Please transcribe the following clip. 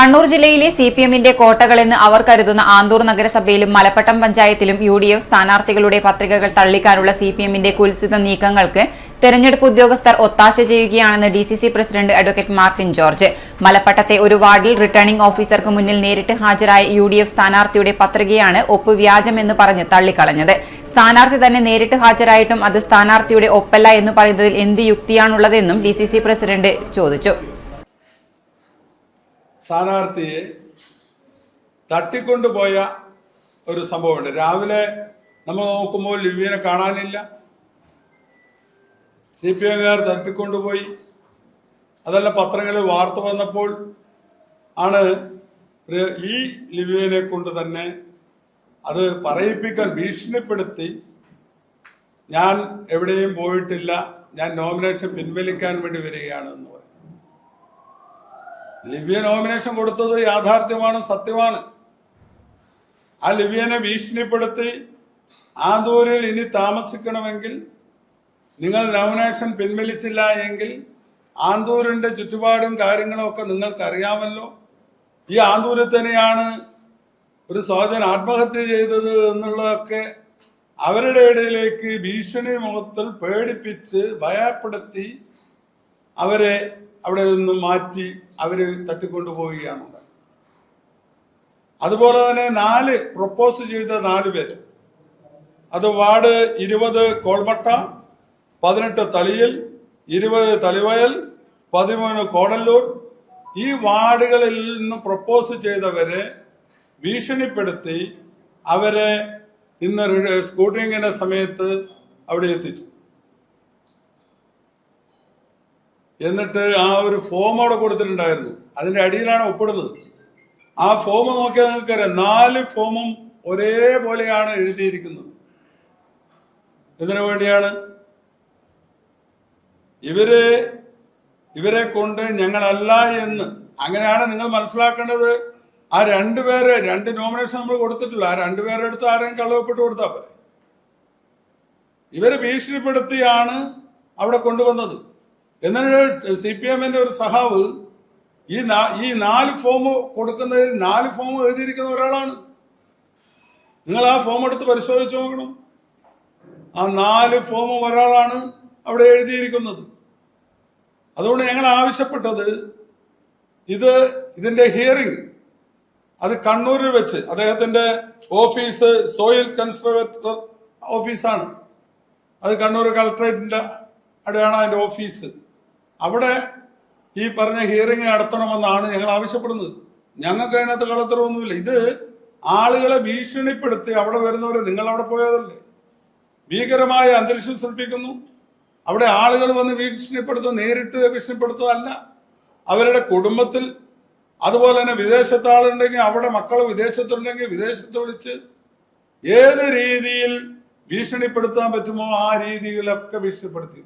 കണ്ണൂർ ജില്ലയിലെ C P എമ്മിന്റെ കോട്ടകളെന്ന് അവർ കരുതുന്ന ആന്തൂർ നഗരസഭയിലും മലപ്പട്ടം പഞ്ചായത്തിലും യു ഡി എഫ് സ്ഥാനാർത്ഥികളുടെ പത്രികകൾ തള്ളിക്കാനുള്ള സി പി എമ്മിന്റെ കുൽസിത നീക്കങ്ങൾക്ക് തെരഞ്ഞെടുപ്പ് ഉദ്യോഗസ്ഥർ ഒത്താശ ചെയ്യുകയാണെന്ന് D C C president advocate Martin George. മലപ്പട്ടത്തെ ഒരു വാർഡിൽ റിട്ടേണിംഗ് ഓഫീസർക്ക് മുന്നിൽ നേരിട്ട് ഹാജരായ യു ഡി എഫ് സ്ഥാനാർത്ഥിയുടെ പത്രികയാണ് ഒപ്പ് വ്യാജമെന്ന് പറഞ്ഞ് തള്ളിക്കളഞ്ഞത്. സ്ഥാനാർത്ഥി തന്നെ നേരിട്ട് ഹാജരായിട്ടും അത് സ്ഥാനാർത്ഥിയുടെ ഒപ്പല്ല എന്ന് പറയുന്നതിൽ എന്ത് യുക്തിയാണുള്ളതെന്നും ഡി സി സി പ്രസിഡന്റ് ചോദിച്ചു. സ്ഥാനാർത്ഥിയെ തട്ടിക്കൊണ്ടുപോയ ഒരു സംഭവമുണ്ട്. രാവിലെ നമ്മൾ നോക്കുമ്പോൾ ലിവ്യനെ കാണാനില്ല. സി പി എംകാർ തട്ടിക്കൊണ്ടുപോയി. അതെല്ലാം പത്രങ്ങളിൽ വാർത്ത വന്നപ്പോൾ ആണ് ഈ ലിവ്യനെ കൊണ്ട് തന്നെ അത് പറയിപ്പിക്കാൻ ഭീഷണിപ്പെടുത്തി. ഞാൻ എവിടെയും പോയിട്ടില്ല. ഞാൻ നോമിനേഷൻ പിൻവലിക്കാൻ വേണ്ടി വരികയാണ് എന്ന് ലിവ്യ നോമിനേഷൻ കൊടുത്തത് യാഥാർത്ഥ്യമാണ് സത്യമാണ്. ആ ലിബിയനെ ഭീഷണിപ്പെടുത്തി ആന്തൂരിൽ ഇനി താമസിക്കണമെങ്കിൽ നിങ്ങൾ നോമിനേഷൻ പിൻവലിച്ചില്ല എങ്കിൽ ആന്തൂരിന്റെ ചുറ്റുപാടും കാര്യങ്ങളും ഒക്കെ നിങ്ങൾക്ക് അറിയാമല്ലോ ഈ ആന്തൂരിൽ തന്നെയാണ് ഒരു സഹോദരൻ ആത്മഹത്യ ചെയ്തത് എന്നുള്ളതൊക്കെ അവരുടെ ഇടയിലേക്ക് ഭീഷണി മുഖത്തിൽ പേടിപ്പിച്ച് ഭയപ്പെടുത്തി അവരെ അവിടെ നിന്നും മാറ്റി അവർ തട്ടിക്കൊണ്ടു പോവുകയാണ് അതുപോലെ തന്നെ നാല് പ്രപ്പോസ് ചെയ്ത നാല് പേര്. അത് വാർഡ് ഇരുപത് കോൾമട്ട പതിനെട്ട് തളിയിൽ ഇരുപത് തളിവയൽ പതിമൂന്ന് കോടല്ലൂർ. ഈ വാർഡുകളിൽ നിന്ന് പ്രപ്പോസ് ചെയ്തവരെ ഭീഷണിപ്പെടുത്തി അവരെ ഇന്ന് സ്കൂട്ടിങ്ങിന്റെ സമയത്ത് അവിടെ എത്തിച്ചു. എന്നിട്ട് ആ ഒരു ഫോം അവിടെ കൊടുത്തിട്ടുണ്ടായിരുന്നു. അതിന്റെ അടിയിലാണ് ഒപ്പിടുന്നത്. ആ ഫോം നോക്കിയാൽ നിങ്ങൾക്കറിയാം. നാല് ഫോമും ഒരേപോലെയാണ് എഴുതിയിരിക്കുന്നത്. ഇതിനു വേണ്ടിയാണ്? ഇവർ ഇവരെ കൊണ്ട് ഞങ്ങളല്ല എന്ന്. അങ്ങനെയാണ് നിങ്ങൾ മനസ്സിലാക്കേണ്ടത്. ആ രണ്ടുപേരെ രണ്ട് നോമിനേഷൻ നമ്മൾ കൊടുത്തിട്ടില്ല. ആ രണ്ടുപേരുടെ അടുത്ത് ആരെയും കള്ളവപ്പെട്ട് കൊടുത്താൽ പോരെ. ഇവരെ ഭീഷണിപ്പെടുത്തിയാണ് അവിടെ കൊണ്ടുവന്നത്. എന്നിട്ട് സി പി എമ്മിന്റെ ഒരു സഹാവ് ഈ ഈ നാല് ഫോം കൊടുക്കുന്നതിൽ നാല് ഫോം എഴുതിയിരിക്കുന്ന ഒരാളാണ്. നിങ്ങൾ ആ ഫോം എടുത്ത് പരിശോധിച്ച് നോക്കണം. ആ നാല് ഫോം ഒരാളാണ് അവിടെ എഴുതിയിരിക്കുന്നത്. അതുകൊണ്ട് ഞങ്ങൾ ആവശ്യപ്പെട്ടത് ഇത് ഇതിന്റെ ഹിയറിംഗ് അത് കണ്ണൂരിൽ വെച്ച് അദ്ദേഹത്തിന്റെ ഓഫീസ് സോയിൽ കൺസർവേറ്റർ ഓഫീസാണ്. അത് കണ്ണൂർ കളക്ടറേറ്റിന്റെ അവിടെയാണ് അതിന്റെ ഓഫീസ്. അവിടെ ഈ പറഞ്ഞ ഹിയറിംഗ് നടത്തണമെന്നാണ് ഞങ്ങൾ ആവശ്യപ്പെടുന്നത്. ഞങ്ങൾക്ക് അതിനകത്ത് കളത്തരമൊന്നുമില്ല. ഇത് ആളുകളെ ഭീഷണിപ്പെടുത്തി അവിടെ വരുന്നവരെ നിങ്ങൾ അവിടെ പോയതല്ലേ? ഭീകരമായ അന്തരീക്ഷം സൃഷ്ടിക്കുന്നു. അവിടെ ആളുകൾ വന്ന് ഭീഷണിപ്പെടുത്തുക നേരിട്ട് ഭീഷണിപ്പെടുത്തുകയല്ല അവരുടെ കുടുംബത്തിൽ അതുപോലെ തന്നെ വിദേശത്ത് ആളുണ്ടെങ്കിൽ അവിടെ മക്കൾ വിദേശത്തുണ്ടെങ്കിൽ വിദേശത്ത് വിളിച്ച് ഏത് രീതിയിൽ ഭീഷണിപ്പെടുത്താൻ പറ്റുമോ ആ രീതിയിലൊക്കെ ഭീഷണിപ്പെടുത്തി